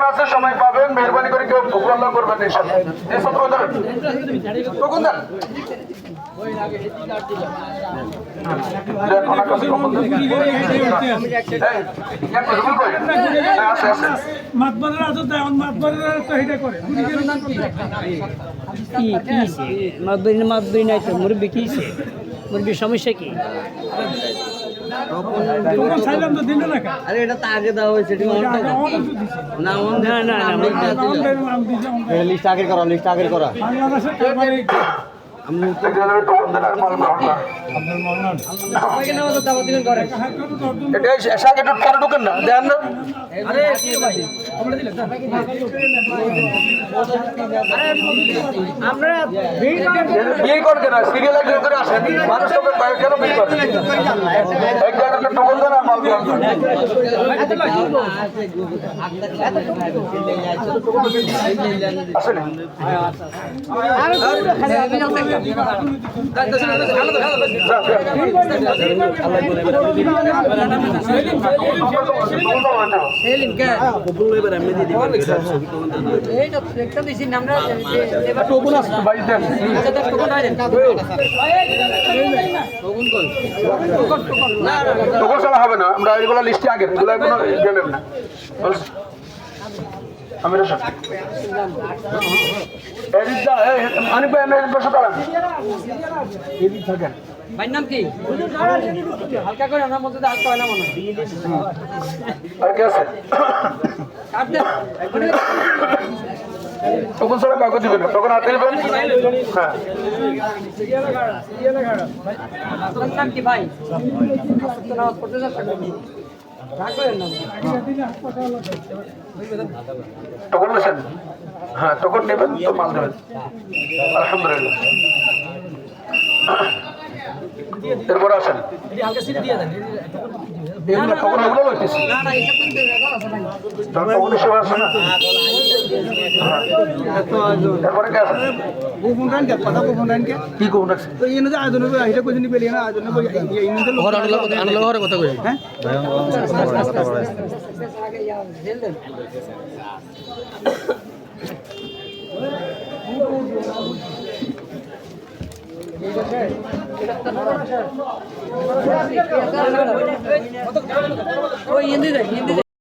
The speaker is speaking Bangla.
টোকন আছে সময় পাবেন মেহরবানি করে কেউ ভুল করবেন? হ্যাঁ, আছে, আছে। মাতবরের আদত দেয় মাতবরের তো এটা করে। কি কি হয়েছে মাতবরি নাই তো মুরব্বী কি মুরব্বীর সমস্যা কি? আরে এটা তো আগে দেওয়া হয়েছে না না না লিস্ট আগের করা লিস্ট আগের করা। বাংলাদেশে তারপরে এক জনের টোকন দেন আর মাল গ্রহণ করেন। এটা এসে- এসে আগে ঢুকেন না দেন না। বিয়ে করেন কেন সিরিয়াল একজন করে আসেন মানুষ তোকে বাইরে কেন বিয়ে করেন এক জায়গায় টোকন দেন আর মাল গ্রহণ করেন আসেন বাইশ দেন। টোকন ছাড়া হবে না আমরা এগুলো লিস্টে আগে এগুলো কোনো গেলেন না এই অনেক ভাই নাম কি? হালকা করে আমার মধ্যে হালকা হয় না মনে আর কে আছে? তখন ছাড়া কাউকে দিবেন তখন হাতে দিবেন? হ্যাঁ। নাম কি ভাই? তো নামাজ পড়তে যাচ্ছে রাগ করেন না তখন বসেন হ্যাঁ তখন নেবেন তো মাল দেবেন আলহামদুলিল্লাহ এরপর আসেন। এগুলো তখন ওগুলো লইতেছি। তখন এসব আসে না? হ্যাঁ। এরপরে কে গোপন কথা গোপন রানকে কি কোন রাখছে তো এই যে আয়োজন হবে ওই হিন্দি দেখ হিন্দি